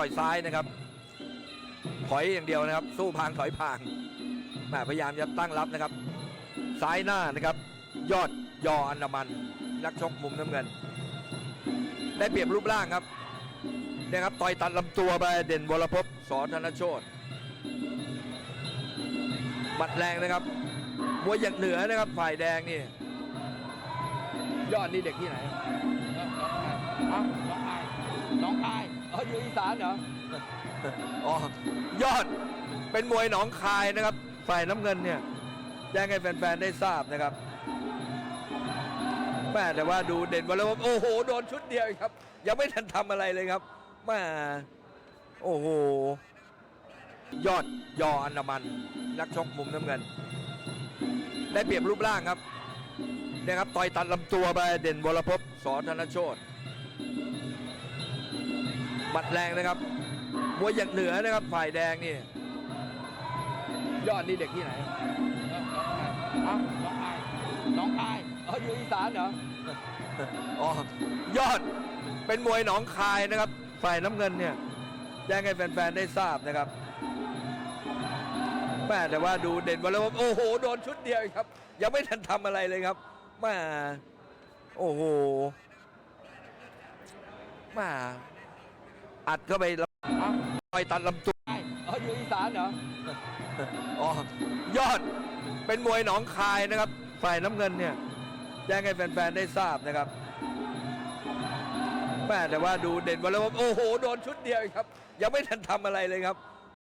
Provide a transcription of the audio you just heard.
ต่อยซ้ายนะครับ ถอยอย่างเดียวนะครับ สู้พางถอยพางแม่พยายามจะตั้งรับนะครับ ซ้ายหน้านะครับ ยอดยออันดามัน นักชกมุมน้ำเงิน ได้เปรียบรูปร่างครับนี่ยครับต่อยตัดลำตัวไปเด่นวรพพสอนธนโชตบัดแรงนะครับมวยอย่างเหนือนะครับฝ่ายแดงนี่ ยอดนี่เด็กที่ไหน อออยู่อีสานเหรออ๋อยอดเป็นมวยหนองคายนะครับ ฝ่ายน้ำเงินเนี่ยแจ้งให้แฟนๆได้ทราบนะครับแม่แต่ว่าดูเด่นวันแล้วโอ้โหโดนชุดเดียวครับ ยังไม่ทันทำอะไรเลยครับแม่โอ้โห ยอดยออันดามัน นักชกมุมน้ำเงิน ได้เปรียบรูปร่างครับเนี่ยครับต่อยตัดลำตัวไปเด่นวรพพสอนธนโชต บัดแรงนะครับมวยอย่างเหนือนะครับฝ่ายแดงนี่ยอดนี่เด็กที่ไหนน้องคายน้องคายอ๋ออยู่อีสานเหรออ๋อยอดเป็นมวยหนองคายนะครับ ฝ่ายน้ำเงินเนี่ยแจ้งให้แฟนๆได้ทราบนะครับแม่แต่ว่าดูเด่นวันแล้วโอ้โหโดนชุดเดียวเองครับ ยังไม่ทันทำอะไรเลยครับแม่โอ้โหแม่ อัดเข้าไปแล้วต่อยตัดลำตัวอ๋ออยู่อีสานเหรออ๋อยอดเป็นมวยหนองคายนะครับฝ่ายน้ำเงินเนี่ยแจ้งให้แฟนๆได้ทราบนะครับแม่แต่ว่าดูเด่นวันแล้วโอ้โหโดนชุดเดียวเองครับ ยังไม่ทันทำอะไรเลยครับ